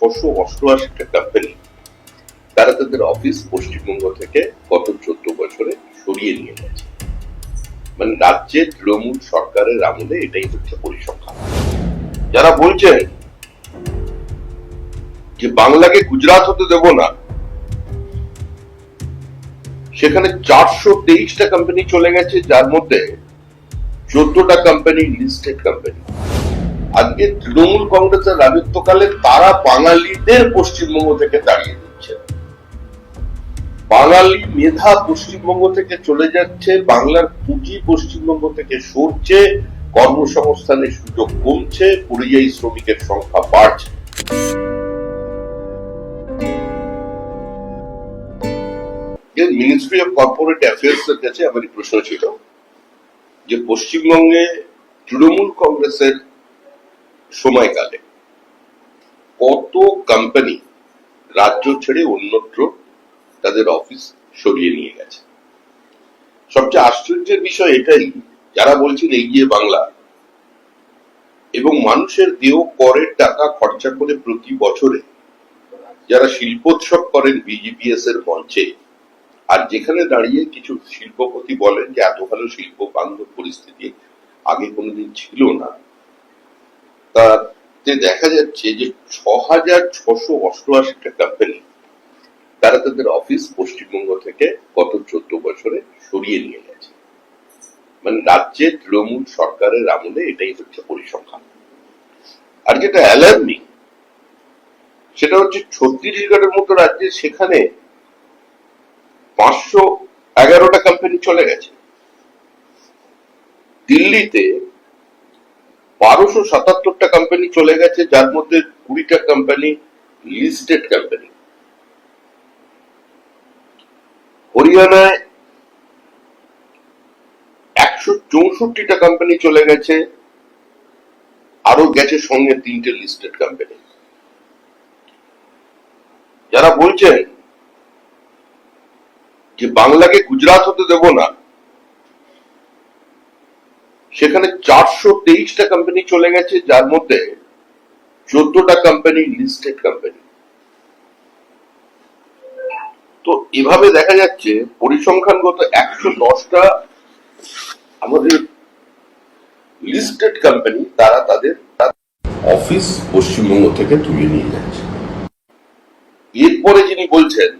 ছশো অষ্টআশিটা কোম্পানি তারা তাদের অফিস পশ্চিমবঙ্গ থেকে গত চোদ্দ বছরে সরিয়ে নিয়ে গেছে। মানে রাজ্যের তৃণমূল সরকারের আমলে এটাই হচ্ছে পরিসংখ্যান। যারা বলছেন যে বাংলাকে গুজরাট হতে দেব না, সেখানে চারশো তেইশটা কোম্পানি চলে গেছে, যার মধ্যে চোদ্দটা কোম্পানি লিস্টেড কোম্পানি আজকে তৃণমূল কংগ্রেসের রাজত্বকালে তারা বাঙালিদের পশ্চিমবঙ্গ থেকে তাড়িয়ে দিচ্ছে। বাঙালি মেধা পশ্চিমবঙ্গ থেকে চলে যাচ্ছে, বাংলার পুঁজি পশ্চিমবঙ্গ থেকে সরছে কর্মসংস্থানের সুযোগ কমছে, পরিযায়ী শ্রমিকের সংখ্যা বাড়ছে। মিনিস্ট্রি অফ কর্পোরেট অ্যাফেয়ার্স এর কাছে আমার প্রশ্ন ছিল যে, পশ্চিমবঙ্গে তৃণমূল কংগ্রেসের সময়কালে। কত কোম্পানি রাজ্য ছেড়ে অন্যত্র তাদের অফিস সরিয়ে নিয়ে গেছে। সবচেয়ে আশ্চর্যের বিষয় এটাই, যারা বলছেন এগিয়ে বাংলা, এবং মানুষের দেহ করের টাকা খরচা করে প্রতি বছরে যারা শিল্পোৎসব করেন বিজিপিএস এর মঞ্চে, আর যেখানে দাঁড়িয়ে কিছু শিল্পপতি বলেন যে, এত ভালো শিল্প বান্ধব পরিস্থিতি আগে কোনোদিন ছিল না। তাতে দেখা যাচ্ছে যে ছ হাজার ছশো অষ্টআশিটা কোম্পানি তারা তাদের অফিস পশ্চিমবঙ্গ থেকে গত চোদ্দ বছরে সরিয়ে নিয়ে গেছে। মানে রাজ্যের তৃণমূল সরকারের আমলে এটাই হচ্ছে পরিসংখ্যান। আর যেটা অ্যালার্মিং সেটা হচ্ছে ছত্তিশগড়ের মতো রাজ্যে সেখানে পাঁচশো এগারোটা কোম্পানি চলে গেছে। দিল্লিতে বারোশো সাতাত্তরটা কোম্পানি চলে গেছে, যার মধ্যে কুড়িটা কোম্পানি লিস্টেড কোম্পানি হরিয়ানায় একশো চৌষট্টিটা কোম্পানি চলে গেছে আরও গেছে সঙ্গে তিনটে লিস্টেড কোম্পানি যারা বলছেন যে বাংলাকে গুজরাট হতে দেব না সেখানে চারশো তেইশটা কোম্পানি চলে গেছে, যার মধ্যে চোদ্দটা কোম্পানি লিস্টেড কোম্পানি তো এভাবে দেখা যাচ্ছে পরিসংখ্যানগত একশো দশটা আমাদের লিস্টেড কোম্পানি তারা তাদের অফিস পশ্চিমবঙ্গ থেকে তুলে নিয়ে যাচ্ছে। এরপরে যিনি বলছেন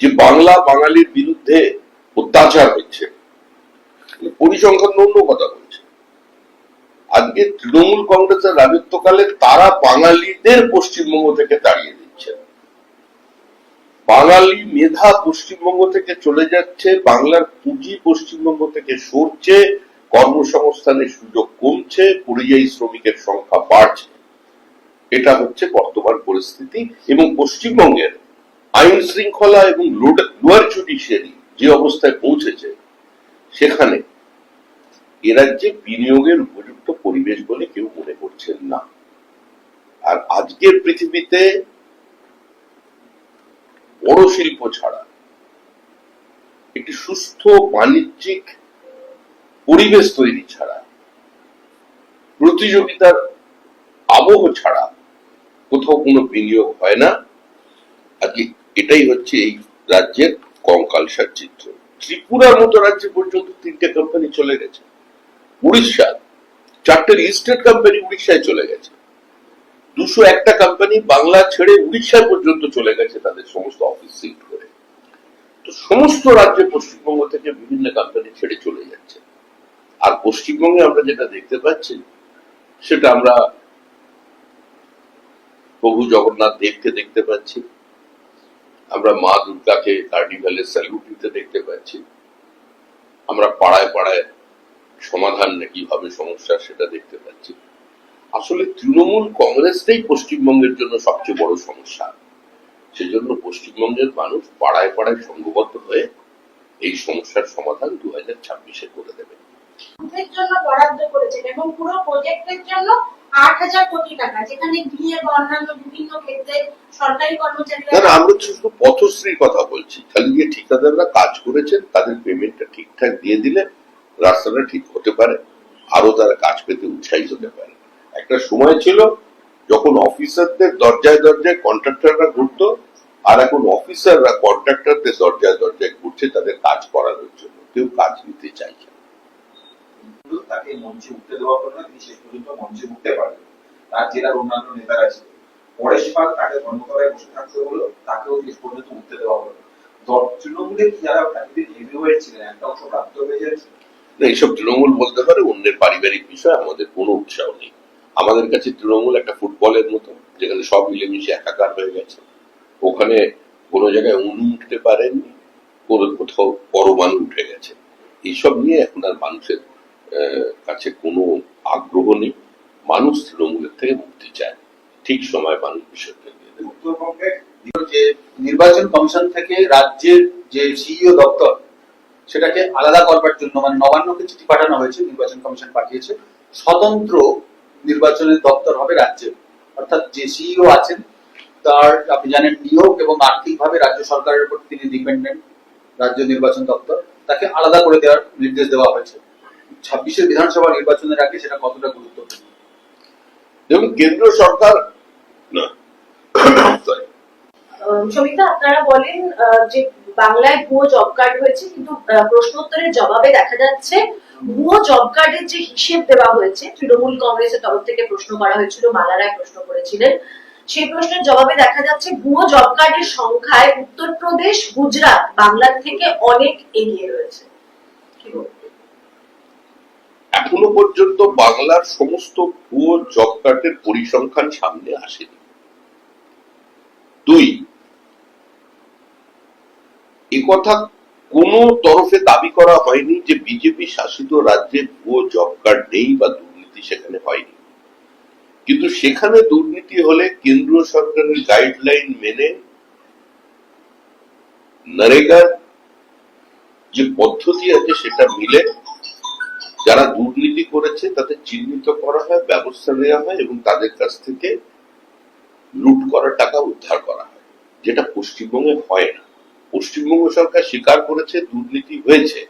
যে বাংলা বাঙালির বিরুদ্ধে অত্যাচার হচ্ছে পরিসংখ্যান অন্য কথা বলছে। আজকে তৃণমূল কংগ্রেসের রাজত্বকালে তারা বাঙালিদের পশ্চিমবঙ্গ থেকে তাড়িয়ে দিচ্ছে। বাঙালি মেধা পশ্চিমবঙ্গ থেকে চলে যাচ্ছে, বাংলার পুঁজি পশ্চিমবঙ্গ থেকে সরছে কর্মসংস্থানের সুযোগ কমছে, পরিযায়ী শ্রমিকের সংখ্যা বাড়ছে। এটা হচ্ছে বর্তমান পরিস্থিতি এবং পশ্চিমবঙ্গের আইন শৃঙ্খলা এবং লোয়ার জুডিশিয়ারি যে অবস্থায় পৌঁছেছে সেখানে। এ রাজ্যে বিনিয়োগের উপযুক্ত পরিবেশ বলে কেউ মনে করছেন না। আর আজকের পৃথিবীতে বড় শিল্প ছাড়া একটি সুস্থ বাণিজ্যিক পরিবেশ তৈরি ছাড়া, প্রতিযোগিতার আবহ ছাড়া কোথাও কোনো বিনিয়োগ হয় না। আজকে এটাই হচ্ছে এই রাজ্যের কঙ্কালসার চিত্র। ত্রিপুরার মতো রাজ্যে পর্যন্ত তিনটে কোম্পানি চলে গেছে। উড়িষ্যা, চারটে লিস্টেড কোম্পানি উড়িষ্যায় চলে গেছে। দুশো একটা কোম্পানি বাংলা ছেড়ে উড়িষ্যা পর্যন্ত চলে গেছে তাদের সমস্ত অফিস শিফট করে। তো সমস্ত রাজ্যে পশ্চিমবঙ্গ থেকে বিভিন্ন কোম্পানি ছেড়ে চলে যাচ্ছে। আর পশ্চিমবঙ্গে আমরা যেটা দেখতে পাচ্ছি, সেটা আমরা প্রভু জগন্নাথ দেবকে দেখতে পাচ্ছি। আমরা মা দুর্গাকে কার্নিভালে স্যালুট দিতে আমরা পাড়ায় পাড়ায় সমাধান নাকি কীভাবে সমস্যা সেটা দেখতে পাচ্ছি। আসলে তৃণমূল কংগ্রেসটাই পশ্চিমবঙ্গের জন্য সবচেয়ে বড় সমস্যা। সেজন্য পশ্চিমবঙ্গের মানুষ পাড়ায় পাড়ায় সংঘবদ্ধ হয়ে এই সমস্যার সমাধান দু হাজার ছাব্বিশে করে দেবে। জন্য বরাদ্দ করেছেন এবং পুরো প্রজেক্টের জন্য একটা সময় ছিল যখন অফিসারদের দরজায় দরজায় কন্ট্রাক্টররা ঘুরতো, আর এখন অফিসাররা কন্ট্রাক্টরদের দরজায় দরজায় ঘুরছে, তাদের কাজ করানোর জন্য। কেউ কাজ নিতে চাইছে। কিন্তু তাকে মঞ্চে উঠতে দেওয়া হলো না তিনি শেষ পর্যন্ত মঞ্চে উঠতে পারলেন। তার জেলার অন্যান্য নেতারা ছিল পরেশ পাল তাকে ধর্মতলায় বসে থাকতে হলো তাকেও শেষ পর্যন্ত উঠতে দেওয়া হলো যারা প্রাকৃতিক হেভিওয়েট ছিলেন, একটা অংশ প্রাপ্ত হয়ে যাচ্ছে? না, এইসব তৃণমূল বলতে পারে, অন্যের পারিবারিক বিষয়, আমাদের কোনো উৎসাহ নেই। আমাদের কাছে তৃণমূল একটা ফুটবলের মতো, যেখানে সব মিলেমিশে একাকার হয়ে গেছে। ওখানে কোনো জায়গায় উনু উঠতে পারেননি, কোনো কোথাও পরমাণু উঠে গেছে। এইসব নিয়ে এখন আর মানুষের কাছে কোনো আগ্রহ নেই। মানুষ তৃণমূলের থেকে মুক্তি চায়। ঠিক সময় মানুষ বিষয়টা যে নির্বাচন কমিশন থেকে রাজ্যের যে সিইও দপ্তর, সেটাকে আলাদা করবার জন্য মানে নবান্নকে চিঠি পাঠানো হয়েছে, নির্বাচন কমিশন পাঠিয়েছে, স্বতন্ত্র নির্বাচনের দপ্তর হবে রাজ্যে অর্থাৎ যে সিইও আছেন, তার, আপনি জানেন, নিয়োগ এবং আর্থিকভাবে রাজ্য সরকারের উপর তিনি ডিপেন্ডেন্ট রাজ্য নির্বাচন দপ্তর, তাকে আলাদা করে দেওয়ার নির্দেশ দেওয়া হয়েছে। ছাব্বিশের বিধানসভা নির্বাচনের আগে সেটা কতটা গুরুত্বপূর্ণ? এবং কেন্দ্র সরকার সমিতা আপনারা বলেন যে বাংলায় ভুয়ো জব কার্ড হয়েছে কিন্তু প্রশ্নোত্তরের জবাবে দেখা যাচ্ছে ভুয়ো জব কার্ডের যে হিসেব দেওয়া হয়েছে তৃণমূল কংগ্রেসের তরফ থেকে প্রশ্ন করা হয়েছিল মালা রায় প্রশ্ন করেছিলেন। সেই প্রশ্নের জবাবে দেখা যাচ্ছে ভুয়ো জব কার্ডের সংখ্যায় উত্তরপ্রদেশ গুজরাট বাংলার থেকে অনেক এগিয়ে রয়েছে। কি বলবেন? এখনও পর্যন্ত বাংলার সমস্ত ভুয়ো জব কার্ডের পরিসংখ্যান সামনে আসেনি। দুই, একথা কোন তরফে দাবি করা হয়নি যে বিজেপি শাসিত রাজ্যে ভুয়ো জব কার্ড নেই বা দুর্নীতি সেখানে হয়নি। কিন্তু সেখানে দুর্নীতি হলে কেন্দ্রীয় সরকারের গাইডলাইন মেনে নরেগার যে পদ্ধতি আছে সেটা মিলে যারা দুর্নীতি করেছে, তাদের চিহ্নিত করা হয়, ব্যবস্থা নেওয়া হয় এবং তাদের কাছ থেকে লুট করা টাকা উদ্ধার করা হয়, যেটা পশ্চিমবঙ্গে হয় না। পশ্চিমবঙ্গ সরকার স্বীকার করেছে, দুর্নীতি হয়েছে।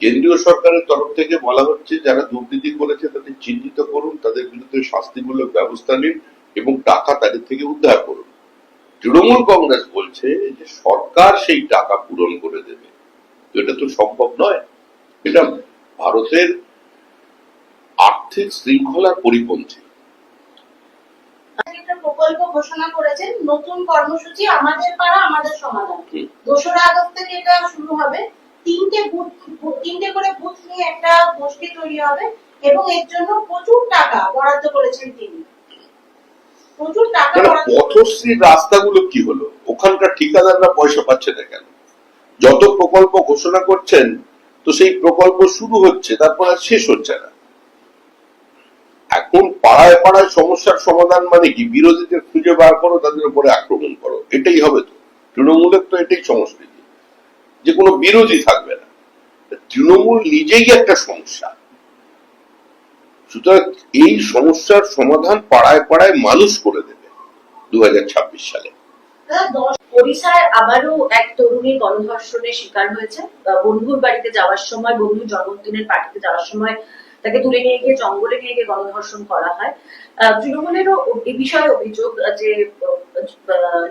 কেন্দ্রীয় সরকারের তরফ থেকে বলা হচ্ছে, যারা দুর্নীতি করেছে, তাদের চিহ্নিত করুন, তাদের বিরুদ্ধে শাস্তিমূলক ব্যবস্থা নিন এবং টাকা তাদের থেকে উদ্ধার করুন। তৃণমূল কংগ্রেস বলছে যে, সরকার সেই টাকা পূরণ করে দেবে। এটা তো সম্ভব নয়। এটা ভারতের আর্থিক শৃঙ্খলার পরিপন্থী। প্রকল্প ঘোষণা করেছেন নতুন কর্মসূচি আমাদের পাড়া আমাদের সমাধান। দোসরা আগস্ট থেকে এটা শুরু হবে। তিনটে তিনটে করে বুথ নিয়ে একটা গোষ্ঠী তৈরি হবে এবং এর জন্য প্রচুর টাকা বরাদ্দ করেছেন তিনি। প্রচুর টাকা মানে পথশ্রীর রাস্তাগুলো কি হলো? ওখানকার ঠিকাদাররা পয়সা পাচ্ছে না কেন? যত প্রকল্প ঘোষণা করছেন তো সেই প্রকল্প শুরু হচ্ছে, তারপর আর শেষ হচ্ছে না। এখন পাড়ায় পাড়ায় সমস্যার সমাধান মানে কি? বিরোধীদের খুঁজে বার করো, তাদের উপরে আক্রমণ করো। এটাই হবে তো। তৃণমূলের তো এটাই সংস্কৃতি যে কোনো বিরোধী থাকবে না। তৃণমূল নিজেই একটা সমস্যা। সুতরাং এই সমস্যার সমাধান পাড়ায় পাড়ায় মানুষ করে দেবে দু হাজার ছাব্বিশ সালে। ওড়িশায় আবারও এক তরুণী গণধর্ষণের শিকার হয়েছে। বন্ধুর বাড়িতে যাওয়ার সময়, বন্ধুর জন্মদিনের পার্টিতে যাওয়ার সময় তাকে তুলে নিয়ে গিয়ে, জঙ্গলে নিয়ে গিয়ে গণধর্ষণ করা হয়। তৃণমূলেরও এ বিষয়ে অভিযোগ যে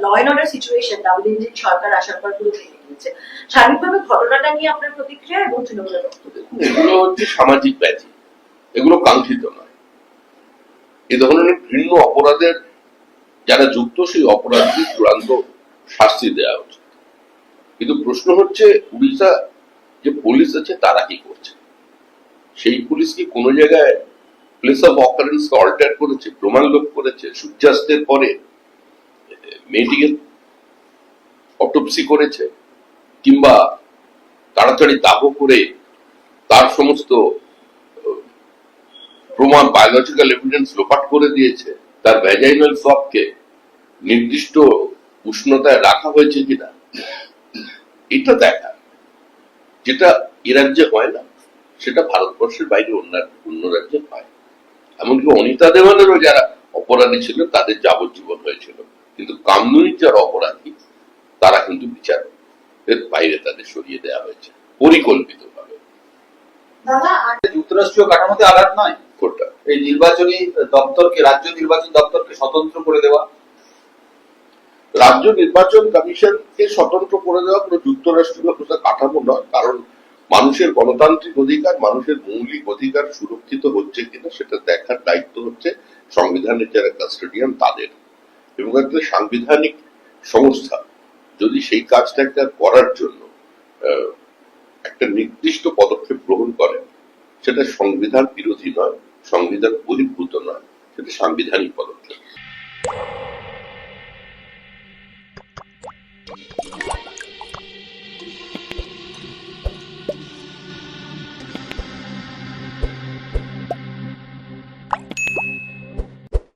law and order situation double engine সরকার আসার পর পুরো ভেঙে গিয়েছে। সার্বিকভাবে ঘটনাটা নিয়ে আপনার প্রতিক্রিয়া এবং তৃণমূলের এগুলো হচ্ছে সামাজিক ব্যাধি। এগুলো কাঙ্ক্ষিত নয়। এ ধরনের ঘৃণ্য অপরাধের যারা যুক্ত সেই অপরাধী চূড়ান্ত শাস্তি দেওয়া উচিত। কিন্তু প্রশ্ন হচ্ছে, উড়িষ্যা যে পুলিশ আছে, তারা কি করছে? সেই পুলিশ কি কোনো জায়গায় প্লেস অফ অকারেন্স অল্টার করেছে, প্রমাণ লোপ করেছে, সূর্যাস্তের পরে মেয়েটিকে অটোপসি করেছে, কিংবা তাড়াতাড়ি দাহ করে তার সমস্ত প্রমাণ বায়োলজিক্যাল এভিডেন্স লোপাট করে দিয়েছে, তার ভ্যাজাইনাল সবকে নির্দিষ্ট উষ্ণতায় রাখা হয়েছে কিনা এটা দেখা। যেটা এ রাজ্যে হয় না সেটা ভারতবর্ষের বাইরে অন্য অন্য রাজ্যে হয়। এমনকি অনিতা দেওয়ানেরও যারা অপরাধী ছিল তাদের যাবজ্জীবন হয়েছিল। কিন্তু কামনুনির যারা অপরাধী তারা কিন্তু বিচার এর বাইরে তাদের সরিয়ে দেওয়া হয়েছে পরিকল্পিত ভাবে যুক্তরাষ্ট্রীয় কাঠামোতে আঘাত নয়? কোনটা? এই নির্বাচনী দপ্তরকে রাজ্য নির্বাচন দপ্তরকে স্বতন্ত্র করে দেওয়া। রাজ্য নির্বাচন কমিশনকে স্বতন্ত্র করে দেওয়া কোনো যুক্তরাষ্ট্রীয় কাঠামো নয়, কারণ মানুষের গণতান্ত্রিক অধিকার, মানুষের মৌলিক অধিকার সুরক্ষিত হচ্ছে কিনা সেটা দেখার দায়িত্ব হচ্ছে সংবিধানের যারা কাস্টোডিয়ান তাদের। এবং একটা সাংবিধানিক সংস্থা যদি সেই কাজটাকে করার জন্য একটা নির্দিষ্ট পদক্ষেপ গ্রহণ করে, সেটা সংবিধান বিরোধী নয়, সংবিধান বহির্ভূত নয়, সেটা সাংবিধানিক পদক্ষেপ।